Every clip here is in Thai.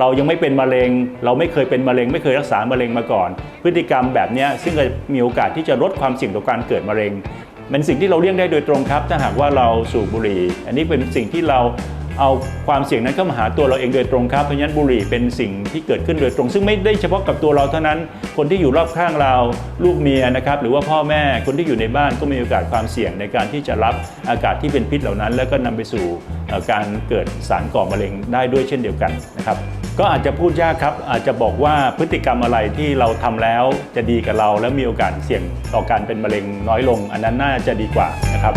เรายังไม่เป็นมะเร็ง เราไม่เคยเป็นมะเร็ง ไม่เคยรักษามะเร็งมาก่อน พฤติกรรมแบบนี้ซึ่งจะมีโอกาสที่จะลดความเสี่ยงต่อการเกิดมะเร็งเป็นสิ่งที่เราเลี่ยงได้โดยตรงครับ ถ้าหากว่าเราสูบบุหรี่ อันนี้เป็นสิ่งที่เราเอาความเสี่ยงนั้นเข้ามาหาตัวเราเองโดยตรงครับ เพราะฉะนั้นบุหรี่เป็นสิ่งที่เกิดขึ้นโดยตรง ซึ่งไม่ได้เฉพาะกับตัวเราเท่านั้น คนที่อยู่รอบข้างเราลูกเมียนะครับหรือว่าพ่อแม่คนที่อยู่ในบ้านก็มีโอกาสความเสี่ยงในการที่จะรับอากาศที่เป็นพิษเหล่านั้น แล้วก็นำไปสู่การเกิดสารก่อมะเร็งได้ด้วยเช่นเดียวกันนะครับ ก็อาจจะพูดยากครับ อาจจะบอกว่าพฤติกรรมอะไรที่เราทำแล้วจะดีกับเรา และมีโอกาสเสี่ยงต่อการเป็นมะเร็งน้อยลง อันนั้นน่าจะดีกว่านะครับ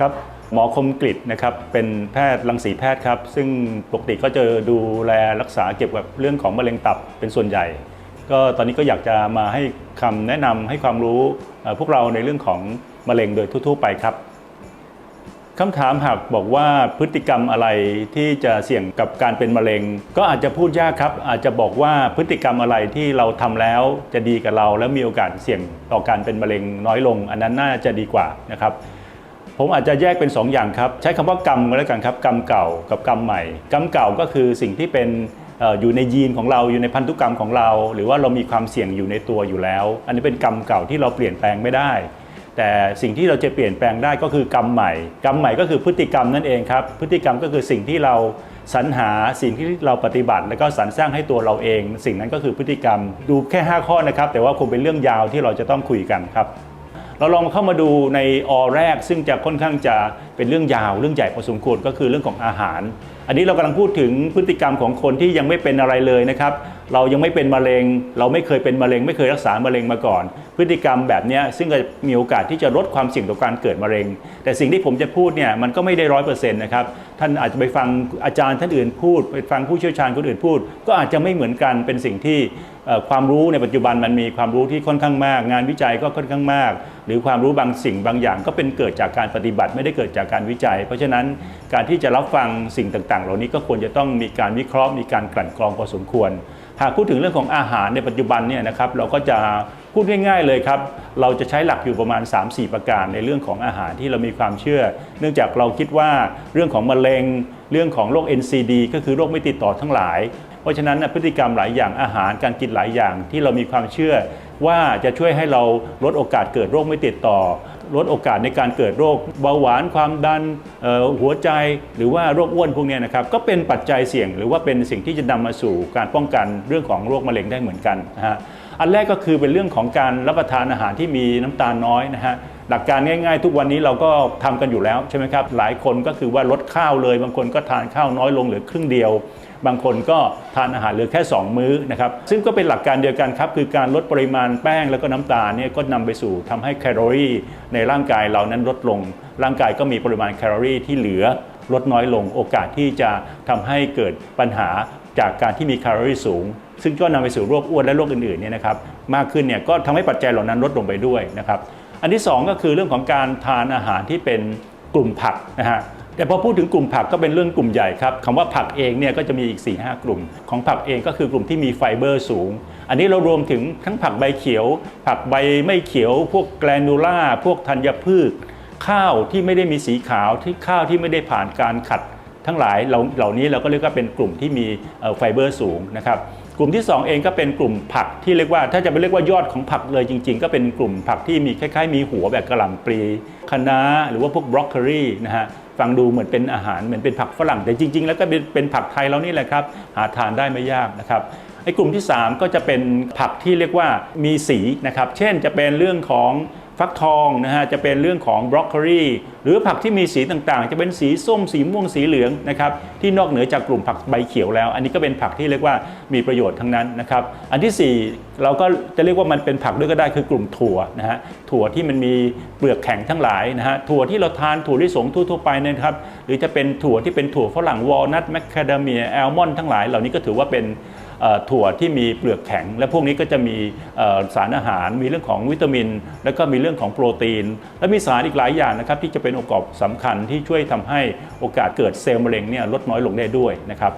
ครับหมอคมกริตนะครับเป็นแพทย์รังสีแพทย์ครับ ซึ่งปกติก็จะดูแลรักษาเกี่ยวกับเรื่องของมะเร็งตับเป็นส่วนใหญ่ ก็ตอนนี้ก็อยากจะมาให้คำแนะนำให้ความรู้พวกเราในเรื่องของมะเร็งโดยทั่วๆไปครับ คำถามหากบอกว่าพฤติกรรมอะไรที่จะเสี่ยงกับการเป็นมะเร็ง ก็อาจจะพูดยากครับ อาจจะบอกว่าพฤติกรรมอะไรที่เราทำแล้วจะดีกับเรา และมีโอกาสเสี่ยงต่อการเป็นมะเร็งน้อยลง อันนั้นน่าจะดีกว่านะครับ ผมอาจจะแยกเป็น 2ออย่างครับ ใช้คำว่ากรรมก็แล้วกันครับกรรมเก่ากับกรรมใหม่ กรรมเก่าก็คือสิ่งที่เป็นอยู่ในยีนของเราอยู่ในพันธุกรรมของเรา หรือว่าเรามีความเสี่ยงอยู่ในตัวอยู่แล้ว อันนี้เป็นกรรมเก่าที่เราเปลี่ยนแปลงไม่ได้ แต่สิ่งที่เราจะเปลี่ยนแปลงได้ก็คือกรรมใหม่ กรรมใหม่ก็คือพฤติกรรมนั่นเองครับ พฤติกรรมก็คือสิ่งที่เราสรรหาสิ่งที่เราปฏิบัติ แล้วก็สรรสร้างให้ตัวเราเอง สิ่งนั้นก็คือพฤติกรรมดูแค่ 5 ข้อนะครับ แต่ว่าคงเป็นเรื่องยาวที่เราจะต้องคุยกันครับ เราลองเข้ามาดูในอแรก ซึ่งจะค่อนข้างจะเป็นเรื่องยาวเรื่องใหญ่พอสมควรก็คือเรื่องของอาหาร อันนี้เรากำลังพูดถึงพฤติกรรมของคนที่ยังไม่เป็นอะไรเลยนะครับ เรายังไม่เป็นมะเร็ง เราไม่เคยเป็นมะเร็ง ไม่เคยรักษามะเร็งมาก่อน พฤติกรรมแบบนี้ซึ่งจะมีโอกาสที่จะลดความเสี่ยงต่อการเกิดมะเร็ง แต่สิ่งที่ผมจะพูดเนี่ยมันก็ไม่ได้ร้อยเปอร์เซ็นต์นะครับท่านอาจจะไปฟังอาจารย์ท่านอื่นพูด ไปฟังผู้เชี่ยวชาญคนอื่นพูด ก็อาจจะไม่เหมือนกันเป็นสิ่งที่ความรู้ในปัจจุบันมันมีความรู้ที่ค่อนข้างมาก งานวิจัยก็ค่อนข้างมาก หรือความรู้บางสิ่งบางอย่างก็เป็นเกิดจากการปฏิบัติไม่ได้เกิดจากการวิจัย เพราะฉะนั้นการที่จะรับฟังสิ่งต่าง ๆ เหล่านี้ก็ควรจะต้องมีการวิเคราะห์มีการกลั่นกรองพอสมควร หากพูดถึงเรื่องของอาหารในปัจจุบันเนี่ยนะครับเราก็จะ พูดง่ายๆเลยครับ เราจะใช้หลักอยู่ประมาณ 3-4 ประการในเรื่องของอาหารที่เรามีความเชื่อ เนื่องจากเราคิดว่าเรื่องของมะเร็ง เรื่องของโรค NCD ก็คือโรคไม่ติดต่อทั้งหลาย เพราะฉะนั้นพฤติกรรมหลายอย่างอาหารการกินหลายอย่างที่เรามีความเชื่อ ว่าจะช่วยให้เราลดโอกาสเกิดโรคไม่ติดต่อ ลดโอกาสในการเกิดโรคเบาหวานความดันหัวใจหรือว่าโรคอ้วนพวกนี้นะครับก็เป็นปัจจัยเสี่ยง หรือว่าเป็นสิ่งที่จะนำมาสู่การป้องกันเรื่องของโรคมะเร็งได้เหมือนกันนะฮะอันแรกก็คือเป็นเรื่องของการรับประทานอาหารที่มีน้ำตาลน้อยนะฮะ หลักการง่าย ๆ ทุกวันนี้เราก็ทำกันอยู่แล้วใช่ไหมครับหลายคนก็คือว่าลดข้าวเลย บางคนก็ทานข้าวน้อยลงเหลือครึ่งเดียว บางคนก็ทานอาหารเหลือแค่ 2 มื้อนะครับซึ่งก็เป็นหลักการเดียวกันครับคือการลดปริมาณแป้งแล้วก็น้ำตาลเนี่ยก็นำไปสู่ทำให้แคลอรี่ในร่างกายเรานั้นลดลง ร่างกายก็มีปริมาณแคลอรี่ที่เหลือลดน้อยลงโอกาสที่จะทำให้เกิดปัญหาจากการที่มีแคลอรี่สูง ซึ่งก็นำไปสู่โรคอ้วนและโรคอื่นๆเนี่ยนะครับมากขึ้นเนี่ยก็ทำให้ปัจจัยเหล่านั้นลดลงไปด้วยนะครับ อันที่สองก็คือเรื่องของการทานอาหารที่เป็นกลุ่มผักนะฮะแต่พอพูดถึงกลุ่มผักก็เป็นเรื่องกลุ่มใหญ่ครับคำว่าผักเองเนี่ยก็จะมีอีก 4 5 กลุ่ม ของผักเองก็คือกลุ่มที่มีไฟเบอร์สูง อันนี้เรารวมถึงทั้งผักใบเขียว ผักใบไม่เขียว พวกแกลนูล่า พวกธัญพืช ข้าวที่ไม่ได้มีสีขาวที่ข้าวที่ไม่ได้ผ่านการขัดทั้งหลายเหล่านี้เราก็เรียกว่าเป็นกลุ่มที่มีไฟเบอร์สูงนะครับ กลุ่มที่ 2 เองก็เป็นกลุ่มผักที่เรียกว่า ถ้าจะไปเรียกว่ายอดของผักเลยจริง ๆ ก็เป็นกลุ่มผักที่มีคล้ายๆ มีหัวแบบกระหล่ำปลีคะน้าหรือว่าพวกบรอกโคลีนะฮะฟังดูเหมือนเป็นอาหารเหมือนเป็นผักฝรั่งแต่จริง ๆ แล้วก็เป็นเป็นผักไทยเรานี่แหละครับ หาทานได้ไม่ยากนะครับไอ้กลุ่มที่ 3 ก็จะเป็นผักที่เรียกว่ามีสีนะครับ เช่นจะเป็นเรื่องของ ฟักทองนะฮะจะเป็นเรื่องของบรอกโคลีหรือผักที่มีสีต่างๆ จะเป็นสีส้มสีม่วงสีเหลืองนะครับที่นอกเหนือจากกลุ่มผักใบเขียวแล้ว อันนี้ก็เป็นผักที่เรียกว่ามีประโยชน์ทั้งนั้นนะครับอันที่ 4 เราก็จะเรียกว่ามันเป็นผักด้วยก็ได้คือกลุ่มถั่วนะฮะถั่วที่มันมีเปลือกแข็งทั้งหลายนะฮะถั่วที่เราทานถั่วลิสงทั่วๆไปเนะครับหรือจะเป็นถั่วที่เป็นถั่วฝรั่งวอลนัทแมคคาเดเมียแอลมอนด์ทั้งหลาย เหล่านี้ก็ถือว่าเป็น ถั่วที่มีเปลือกแข็ง และพวกนี้ก็จะมีสารอาหาร มีเรื่องของวิตามิน แล้วก็มีเรื่องของโปรตีน และมีสารอีกหลายอย่างนะครับที่จะเป็นองค์ประกอบสำคัญที่ช่วยทำให้โอกาสเกิดเซลล์มะเร็งเนี่ยลดน้อยลงได้ด้วยนะครับ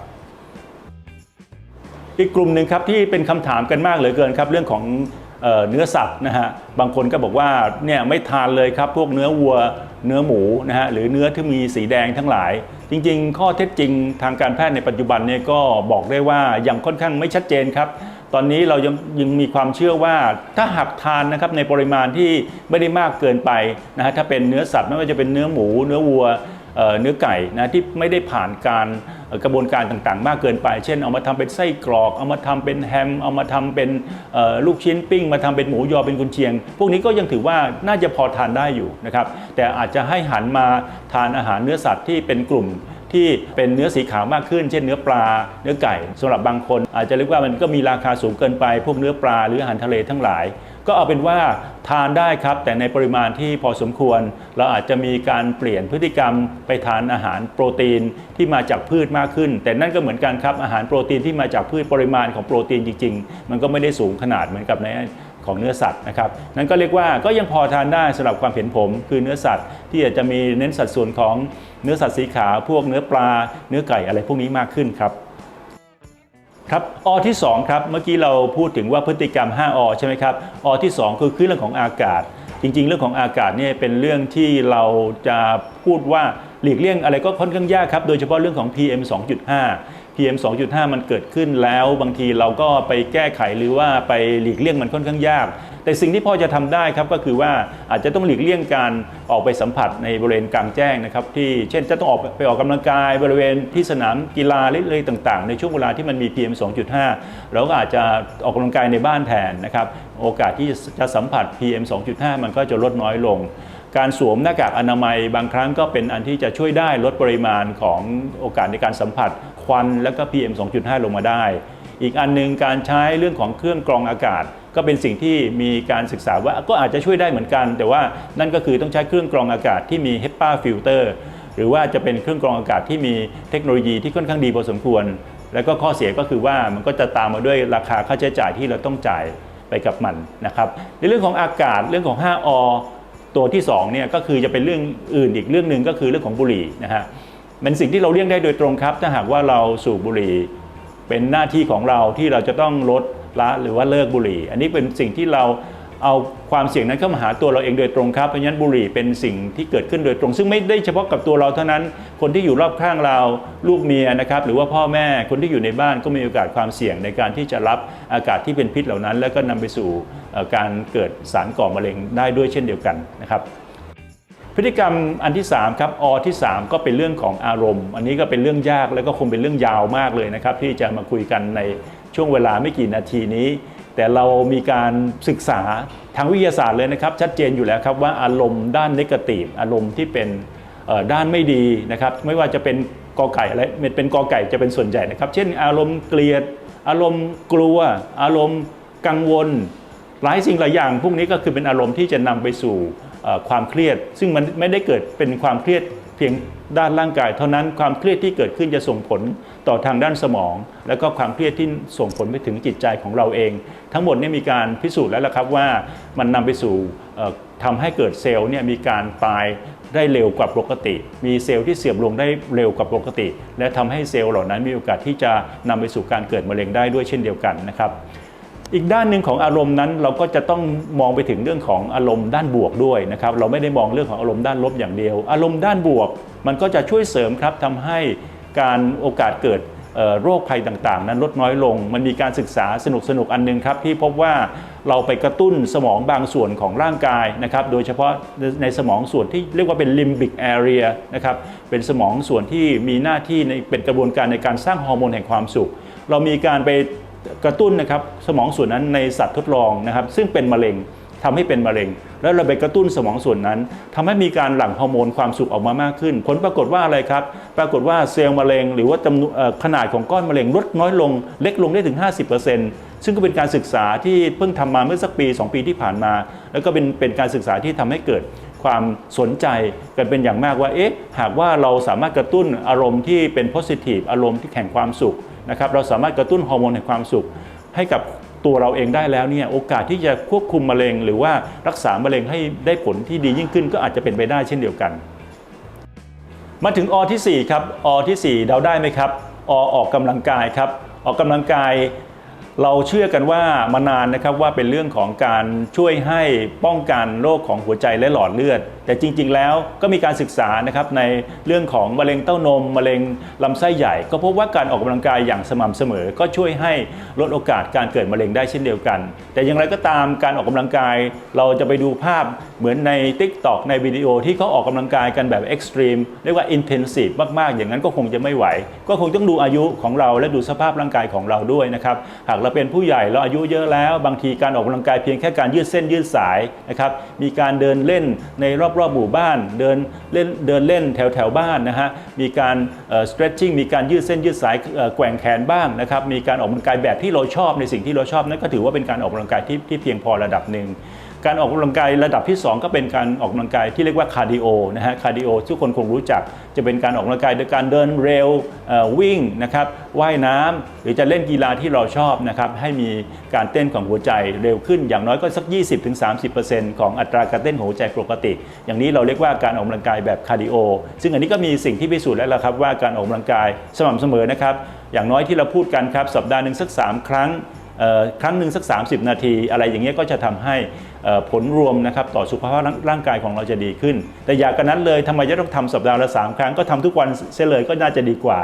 อีกกลุ่มหนึ่งครับที่เป็นคำถามกันมากเหลือเกินครับเรื่องของเออเนื้อสัตว์นะฮะบางคนก็บอกว่าเนี่ยไม่ทานเลยครับพวกเนื้อวัวเนื้อหมูนะฮะหรือเนื้อที่มีสีแดงทั้งหลาย จริงๆ ข้อเท็จจริงทางการแพทย์ในปัจจุบันเนี่ยก็บอกได้ว่ายังค่อนข้างไม่ชัดเจนครับ ตอนนี้เรายังยังมีความเชื่อว่าถ้าหากทานนะครับในปริมาณที่ไม่ได้มากเกินไปนะฮะถ้าเป็นเนื้อสัตว์ไม่ว่าจะเป็นเนื้อหมู เนื้อวัว เนื้อไก่นะที่ไม่ได้ผ่านการกระบวนการต่างๆ มากเกินไป เช่น เอามาทำเป็นไส้กรอก เอามาทำเป็นแฮม เอามาทำเป็นลูกชิ้นปิ้ง มาทำเป็นหมูยอเป็นกุนเชียง พวกนี้ก็ยังถือว่าน่าจะพอทานได้อยู่นะครับแต่อาจจะให้หันมาทานอาหารเนื้อสัตว์ที่เป็นกลุ่มที่เป็นเนื้อสีขาวมากขึ้น เช่นเนื้อปลา เนื้อไก่สำหรับบางคน อาจจะเรียกว่ามันก็มีราคาสูงเกินไป พวกเนื้อปลาหรืออาหารทะเลทั้งหลาย ก็เอาเป็นว่าทานได้ครับ แต่ในปริมาณที่พอสมควร เราอาจจะมีการเปลี่ยนพฤติกรรมไปทานอาหารโปรตีนที่มาจากพืชมากขึ้น แต่นั่นก็เหมือนกันครับอาหารโปรตีนที่มาจากพืชปริมาณของโปรตีนจริง ๆ มันก็ไม่ได้สูงขนาดเหมือนกับในของเนื้อสัตว์นะครับนั่นก็เรียกว่าก็ยังพอทานได้สำหรับความเห็นผม คือเนื้อสัตว์ที่อาจจะมีเน้นสัดส่วนของเนื้อสัตว์สีขาวพวกเนื้อปลา เนื้อไก่อะไรพวกนี้มากขึ้นครับ ครับอที่ 2 ครับ เมื่อกี้เราพูดถึงว่าพฤติกรรม 5อใช่ไหมครับอที่ 2 คือคือเรื่องของอากาศ จริง ๆ เรื่องของอากาศเนี่ยเป็นเรื่องที่เราจะพูดว่าหลีกเลี่ยงอะไรก็ค่อนข้างยากครับ โดยเฉพาะเรื่องของ PM 2.5 PM 2.5 มันเกิดขึ้นแล้วบางทีเราก็ไปแก้ไขหรือว่าไปหลีกเลี่ยงมันค่อนข้างยาก แต่สิ่งที่พอจะทำได้ครับก็คือว่าอาจจะต้องหลีกเลี่ยงการออกไปสัมผัสในบริเวณกลางแจ้งนะครับที่เช่นจะต้องออกไปออกกำลังกายบริเวณที่สนามกีฬาเรื่อยๆต่างๆ ในช่วงเวลาที่มันมี PM 2.5 เราก็อาจจะออกกำลังกายในบ้านแทนนะครับโอกาสที่จะสัมผัส PM 2.5 มันก็จะลดน้อยลงการสวมหน้ากากอนามัยบางครั้งก็เป็นอันที่จะช่วยได้ลดปริมาณของโอกาสในการสัมผัส ควันแล้วก็ PM 2.5 ลงมาได้ อีกอันหนึงการใช้เรื่องของเครื่องกรองอากาศ ก็เป็นสิ่งที่มีการศึกษาว่าก็อาจจะช่วยได้เหมือนกัน แต่ว่านั่นก็คือต้องใช้เครื่องกรองอากาศที่มี HEPA filter หรือว่าจะเป็นเครื่องกรองอากาศที่มีเทคโนโลยีที่ค่อนข้างดีพอสมควร แล้วก็ข้อเสียก็คือว่ามันก็จะตามมาด้วยราคาค่าใช้จ่ายที่เราต้องจ่ายไปกับมันนะครับในเรื่องของอากาศเรื่องของ 5อตัวที่2เนี่ยก็คือจะเป็นเรื่องอื่นอีกเรื่องหนึ่งก็คือเรื่องของบุหรี่นะฮะ เป็นสิ่งที่เราเลี่ยงได้โดยตรงครับ ถ้าหากว่าเราสูบบุหรี่ เป็นหน้าที่ของเราที่เราจะต้องลดละหรือว่าเลิกบุหรี่ อันนี้เป็นสิ่งที่เราเอาความเสี่ยงนั้นเข้ามาหาตัวเราเองโดยตรงครับเพราะฉะนั้นบุหรี่เป็นสิ่งที่เกิดขึ้นโดยตรง ซึ่งไม่ได้เฉพาะกับตัวเราเท่านั้น คนที่อยู่รอบข้างเราลูกเมียนะครับหรือว่าพ่อแม่คนที่อยู่ในบ้านก็มีโอกาสความเสี่ยงในการที่จะรับอากาศที่เป็นพิษเหล่านั้น แล้วก็นำไปสู่การเกิดสารก่อมะเร็งได้ด้วยเช่นเดียวกันนะครับ พฤติกรรมอันที่3ครับอที่ 3 ก็เป็นเรื่องของอารมณ์ อันนี้ก็เป็นเรื่องยากแล้วก็คงเป็นเรื่องยาวมากเลยนะครับ ที่จะมาคุยกันในช่วงเวลาไม่กี่นาทีนี้ แต่เรามีการศึกษาทางวิทยาศาสตร์เลยนะครับ ชัดเจนอยู่แล้วครับว่าอารมณ์ด้านนกาทีฟอารมณ์ที่เป็นด้านไม่ดีนะครับ ไม่ว่าจะเป็นกอไก่อะไรเป็นกอไก่จะเป็นส่วนใหญ่นะครับ เช่น อารมณ์เกลียด อารมณ์กลัว อารมณ์กังวล หลายสิ่งหลายอย่าง พวกนี้ก็คือเป็นอารมณ์ที่จะนำไปสู่ ความเครียด ซึ่งมันไม่ได้เกิดเป็นความเครียดเพียงด้านร่างกาย เท่านั้นความเครียดที่เกิดขึ้นจะส่งผลต่อทางด้านสมอง แล้วก็ความเครียดที่ส่งผลไปถึงจิตใจของเราเอง ทั้งหมดนี่มีการพิสูจน์แล้วละครับว่ามันนำไปสู่เอ่อทำให้เกิดเซลล์เนี่ยมีการตายได้เร็วกว่าปกติ มีเซลล์ที่เสื่อมลงได้เร็วกว่าปกติ และทำให้เซลล์เหล่านั้นมีโอกาสที่จะนำไปสู่การเกิดมะเร็งได้ด้วยเช่นเดียวกันนะครับ อีกด้านหนึ่งของอารมณ์นั้นเราก็จะต้องมองไปถึงเรื่องของอารมณ์ด้านบวกด้วยนะครับเราไม่ได้มองเรื่องของอารมณ์ด้านลบอย่างเดียว อารมณ์ด้านบวก มันก็จะช่วยเสริมครับทำให้การโอกาสเกิดโรคภัยต่างๆ นั้นลดน้อยลง มันมีการศึกษาสนุกๆอันหนึงครับที่พบว่าเราไปกระตุ้นสมองบางส่วนของร่างกายนะครับ โดยเฉพาะในสมองส่วนที่เรียกว่าเป็น limbic area นะครับ เป็นสมองส่วนที่มีหน้าที่ในเป็นกระบวนการในการสร้างฮอร์โมนแห่งความสุข เรามีการไป กระตุ้นนะครับสมองส่วนนั้นในสัตว์ทดลองนะครับ ซึ่งเป็นมะเร็งทำให้เป็นมะเร็ง แล้วเราไปกระตุ้นสมองส่วนนั้นทำให้มีการหลั่งฮอร์โมนความสุขออกมามากขึ้น ผลปรากฏว่าอะไรครับ ปรากฏว่าเซลล์มะเร็ง หรือว่าจำนวนขนาดของก้อนมะเร็งลดน้อยลงเล็กลงได้ถึง 50%ซึ่งก็เป็นการศึกษาที่เพิ่งทำมาเมื่อสักปี 2 ปีที่ผ่านมา แล้วก็เป็นเป็นการศึกษาที่ทำให้เกิดความสนใจกันเป็นอย่างมากว่าเอ๊ะหากว่าเราสามารถกระตุ้นอารมณ์ที่เป็น positive อารมณ์ที่แข่งความสุข นะครับเราสามารถกระตุ้นฮอร์โมนแห่งความสุข ให้กับตัวเราเองได้แล้วเนี่ยโอกาสที่จะควบคุมมะเร็ง หรือว่ารักษามะเร็งให้ได้ผลที่ดียิ่งขึ้นก็อาจจะเป็นไปได้เช่นเดียวกัน มาถึงอที่4ครับอที่4เดาได้ไหมครับอออกกำลังกายครับออกกำลังกายเราเชื่อกันว่ามานานนะครับว่าเป็นเรื่องของการช่วยให้ป้องกันโรคของหัวใจและหลอดเลือด แต่จริง ๆ แล้วก็มีการศึกษานะครับในเรื่องของมะเร็งเต้านมมะเร็งลำไส้ใหญ่ ก็พบว่าการออกกำลังกายอย่างสม่ำเสมอ ก็ช่วยให้ลดโอกาสการเกิดมะเร็งได้เช่นเดียวกัน แต่อย่างไรก็ตามการออกกำลังกาย เราจะไปดูภาพเหมือนใน Tik t o อกในวิดีโอที่เขาออกกำลังกายกันแบบเอ็กซ์ตรีมเรียกว่าอินเทนซีฟมากๆ อย่างนั้นก็คงจะไม่ไหว ก็คงต้องดูอายุของเราและดูสภาพร่างกายของเราด้วยนะครับหากเราเป็นผู้ใหญ่เราอายุเยอะแล้ว บางทีการออกกำลังกายเพียงแค่การยืดเส้นยืดสายนะครับมีการเดินเล่นในรอบๆหมู่บ้าน เดินเล่นเดินเล่นแถวแถวๆบ้านนะฮะมีการ stretching มีการยืดเส้นยืดสายแกว่งแขนบ้างนะครับมีการออกกำลังกายแบบที่เราชอบในสิ่งที่เราชอบนั่นก็ถือว่าเป็นการออกกำลังกายที่ที่เพียงพอระดับหนึ่ง การออกกำลังกายระดับที่ 2 ก็เป็นการออกกำลังกายที่เรียกว่าคาร์ดิโอนะฮะคาร์ดิโอทุกคนคงรู้จักจะเป็นการออกกำลังกายโดยการเดินเร็ววิ่งนะครับว่ายน้ำหรือจะเล่นกีฬาที่เราชอบนะครับให้มีการเต้นของหัวใจเร็วขึ้นอย่างน้อยก็สัก 20-30%ของอัตราการเต้นของหัวใจปกติ อย่างนี้เราเรียกว่าการออกกำลังกายแบบคาร์ดิโอซึ่งอันนี้ก็มีสิ่งที่พิสูจน์แล้วละครับว่าการออกกำลังกายสม่ำเสมอนะครับอย่างน้อยที่เราพูดกันครับสัปดาห์หนึ่งสักสามครั้ง ครั้งหนึ่งสัก 30 นาที อะไรอย่างเงี้ยก็จะทำให้ผลรวมนะครับต่อสุขภาพร่างร่างกายของเราจะดีขึ้น แต่อยากันนั้นเลยทำไมจะต้องทำสัปดาห์ละ 3 ครั้งก็ทำทุกวันเสียเลยก็น่าจะดีกว่า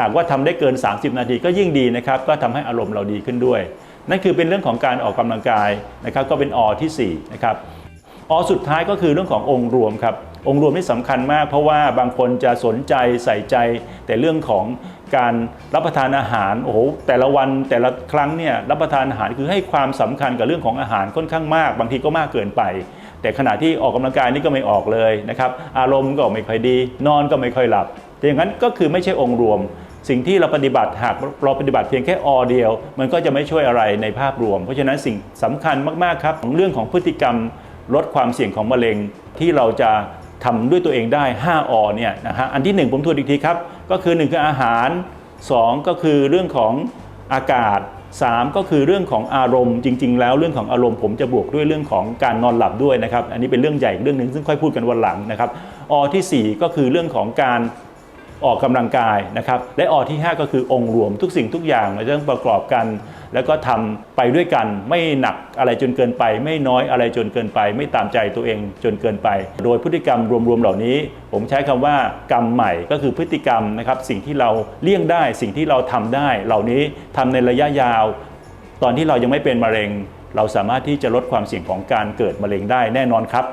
หากว่าทำได้เกิน 30 นาทีก็ยิ่งดีนะครับก็ทำให้อารมณ์เราดีขึ้นด้วย นั่นคือเป็นเรื่องของการออกกำลังกายนะครับก็เป็นอที่4นะครับอสุดท้ายก็คือเรื่องขององค์รวมครับองค์รวมนี่สำคัญมากเพราะว่าบางคนจะสนใจใส่ใจแต่เรื่องของ การรับประทานอาหาร โอ้โห แต่ละวันแต่ละครั้งเนี่ยรับประทานอาหารคือให้ความสำคัญกับเรื่องของอาหารค่อนข้างมาก บางทีก็มากเกินไป แต่ขณะที่ออกกำลังกายนี่ก็ไม่ออกเลยนะครับ อารมณ์ก็ไม่ค่อยดี นอนก็ไม่ค่อยหลับ แต่อย่างนั้นก็คือไม่ใช่องค์รวม สิ่งที่เราปฏิบัติหากเราปฏิบัติเพียงแค่ออเดียว มันก็จะไม่ช่วยอะไรในภาพรวม เพราะฉะนั้นสิ่งสำคัญมากๆครับของเรื่องของพฤติกรรมลดความเสี่ยงของมะเร็งที่เราจะ ทำด้วยตัวเองได้ 5อเนี่ยนะฮะอันที่ 1 ผมทวนอีกทีครับ ก็คือ 1 คืออาหาร 2 ก็คือเรื่องของอากาศ 3 ก็คือเรื่องของอารมณ์จริง ๆ แล้วเรื่องของอารมณ์ผมจะบวกด้วยเรื่องของการนอนหลับด้วยนะครับ อันนี้เป็นเรื่องใหญ่อีกเรื่องหนึ่งซึ่งค่อยพูดกันวันหลังนะครับอที่ 4 ก็คือเรื่องของการ ออกกำลังกายนะครับและออที่ 5 ก็คือองค์รวมทุกสิ่งทุกอย่างเราจะต้องประกอบกัน แล้วก็ทำไปด้วยกันไม่หนักอะไรจนเกินไป ไม่น้อยอะไรจนเกินไป ไม่ตามใจตัวเองจนเกินไป โดยพฤติกรรมรวมๆเหล่านี้ ผมใช้คำว่ากรรมใหม่ก็คือพฤติกรรมนะครับสิ่งที่เราเลี่ยงได้สิ่งที่เราทำได้ เหล่านี้ทำในระยะยาว ตอนที่เรายังไม่เป็นมะเร็ง เราสามารถที่จะลดความเสี่ยงของการเกิดมะเร็งได้แน่นอนครับ